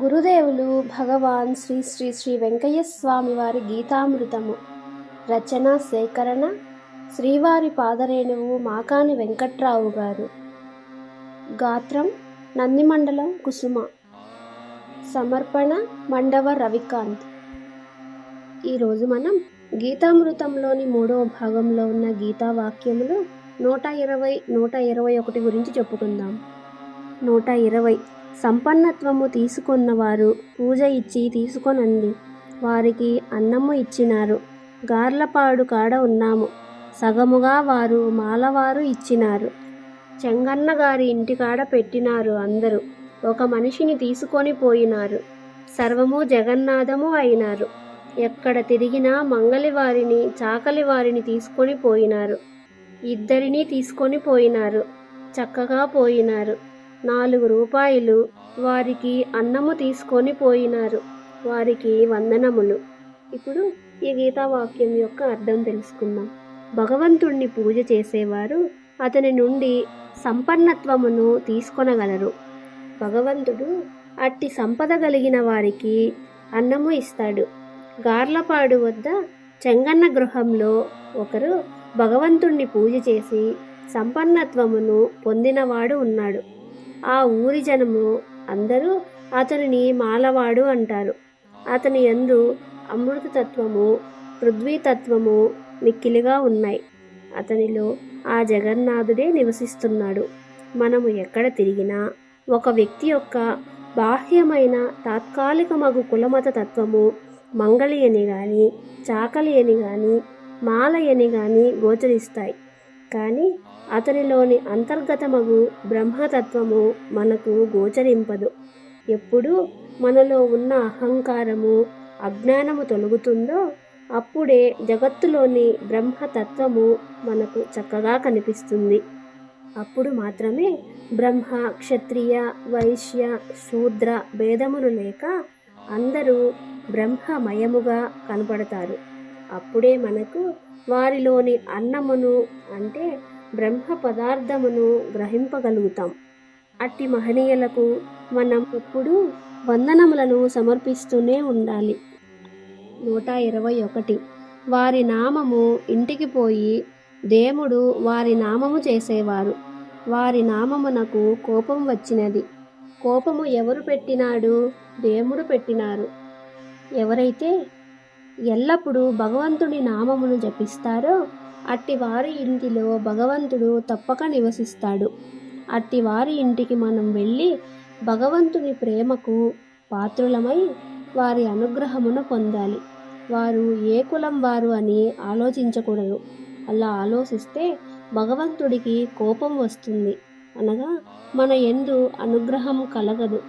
గురుదేవులు భగవాన్ శ్రీ శ్రీ శ్రీ వెంకయ్య స్వామి వారి గీతామృతము. రచన సేకరణ శ్రీవారి పాదరేణువు మాకాని వెంకట్రావు గారు. గాత్రం నందిమండలం కుసుమ. సమర్పణ మండవ రవికాంత్. ఈరోజు మనం గీతామృతంలోని మూడవ భాగంలో ఉన్న గీతా వాక్యములు నూట ఇరవై నూట ఇరవై ఒకటి గురించి చెప్పుకుందాం. నూట ఇరవై సంపన్నత్వము తీసుకున్నవారు పూజ ఇచ్చి తీసుకొనండి. వారికి అన్నము ఇచ్చినారు. గార్లపాడు కాడ ఉన్నాము. సగముగా వారు మాలవారు ఇచ్చినారు. చెంగన్న గారి ఇంటికాడ పెట్టినారు అందరూ. ఒక మనిషిని తీసుకొని పోయినారు. సర్వము జగన్నాథము అయినారు. ఎక్కడ తిరిగినా మంగలివారిని చాకలివారిని తీసుకొని పోయినారు. ఇద్దరినీ తీసుకొని పోయినారు. చక్కగా పోయినారు. నాలుగు రూపాయలు వారికి అన్నము తీసుకొని పోయినారు. వారికి వందనములు. ఇప్పుడు ఈ గీతావాక్యం యొక్క అర్థం తెలుసుకుందాం. భగవంతుణ్ణి పూజ చేసేవారు అతని నుండి సంపన్నత్వమును తీసుకొనగలరు. భగవంతుడు అట్టి సంపద కలిగిన వారికి అన్నము ఇస్తాడు. గార్లపాడు వద్ద చెంగన్న గృహంలో ఒకరు భగవంతుణ్ణి పూజ చేసి సంపన్నత్వమును పొందినవాడు ఉన్నాడు. ఆ ఊరి జనము అందరూ అతనిని మాలవాడు అంటారు. అతని యందు అమృతతత్వము పృథ్వీతత్వము మిక్కిలిగా ఉన్నాయి. అతనిలో ఆ జగన్నాథుడే నివసిస్తున్నాడు. మనము ఎక్కడ తిరిగినా ఒక వ్యక్తి యొక్క బాహ్యమైన తాత్కాలిక మగు కులమత తత్వము మంగళి అని కానీ చాకలి అని కానీ మాలయని కానీ గోచరిస్తాయి. కానీ అతనిలోని అంతర్గతమగు బ్రహ్మతత్వము మనకు గోచరింపదు. ఎప్పుడు మనలో ఉన్న అహంకారము అజ్ఞానము తొలగుతుందో అప్పుడే జగత్తులోని బ్రహ్మతత్వము మనకు చక్కగా కనిపిస్తుంది. అప్పుడు మాత్రమే బ్రహ్మ క్షత్రియ వైశ్య శూద్ర భేదములు లేక అందరూ బ్రహ్మమయముగా కనపడతారు. అప్పుడే మనకు వారిలోని అన్నమును అంటే బ్రహ్మ పదార్థమును గ్రహింపగలుగుతాం. అట్టి మహనీయులకు మనం ఎప్పుడూ వందనములను సమర్పిస్తూనే ఉండాలి. నూట ఇరవై ఒకటి. వారి నామము ఇంటికి పోయి దేవుడు వారి నామము చేసేవారు. వారి నామమునకు కోపం వచ్చినది. కోపము ఎవరు పెట్టినాడు? దేవుడు పెట్టినారు. ఎవరైతే ఎల్లప్పుడూ భగవంతుడి నామమును జపిస్తారో అట్టి వారి ఇంటిలో భగవంతుడు తప్పక నివసిస్తాడు. అట్టి వారి ఇంటికి మనం వెళ్ళి భగవంతుని ప్రేమకు పాత్రులమై వారి అనుగ్రహమును పొందాలి. వారు ఏ కులం వారు అని ఆలోచించకూడదు. అలా ఆలోచిస్తే భగవంతుడికి కోపం వస్తుంది. అనగా మన ఎందు అనుగ్రహం కలగదు.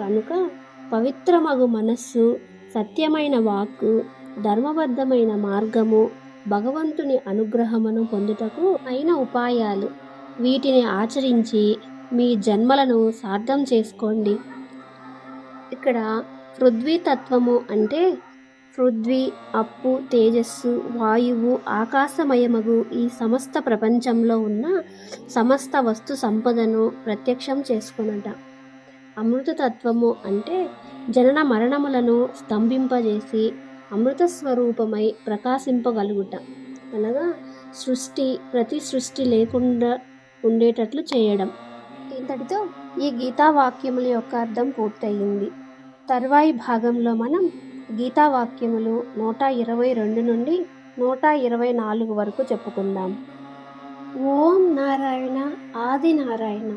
కనుక పవిత్రమగు మనస్సు సత్యమైన వాక్కు ధర్మబద్ధమైన మార్గము భగవంతుని అనుగ్రహమును పొందుటకు అయిన ఉపాయాలు. వీటిని ఆచరించి మీ జన్మలను సార్థం చేసుకోండి. ఇక్కడ పృథ్వీ తత్వము అంటే పృథ్వీ అప్పు తేజస్సు వాయువు ఆకాశమయమగు ఈ సమస్త ప్రపంచంలో ఉన్న సమస్త వస్తు సంపదను ప్రత్యక్షం చేసుకునట. అమృతతత్వము అంటే జనన మరణములను స్తంభింపజేసి అమృత స్వరూపమై ప్రకాశింపగలుగుట. అనగా సృష్టి ప్రతి సృష్టి లేకుండా ఉండేటట్లు చేయడం. ఇంతటితో ఈ గీతా వాక్యముల యొక్క అర్థం పూర్తయింది. తర్వాయి భాగంలో మనం గీతా వాక్యములు నూట ఇరవై రెండు నుండి నూట ఇరవై నాలుగు వరకు చెప్పుకుందాం. ఓం నారాయణ ఆది నారాయణ.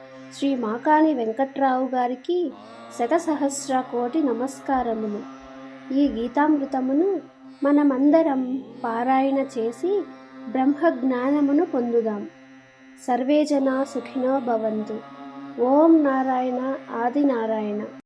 శ్రీ మాకాని వెంకట్రావు గారికి శతసహస్ర కోటి నమస్కారములు. ఈ గీతామృతమును మనమందరం పారాయణ చేసి బ్రహ్మ జ్ఞానమును పొందుదాం. సర్వే జనా సుఖినో భవంతు. ఓం నారాయణ ఆది నారాయణ.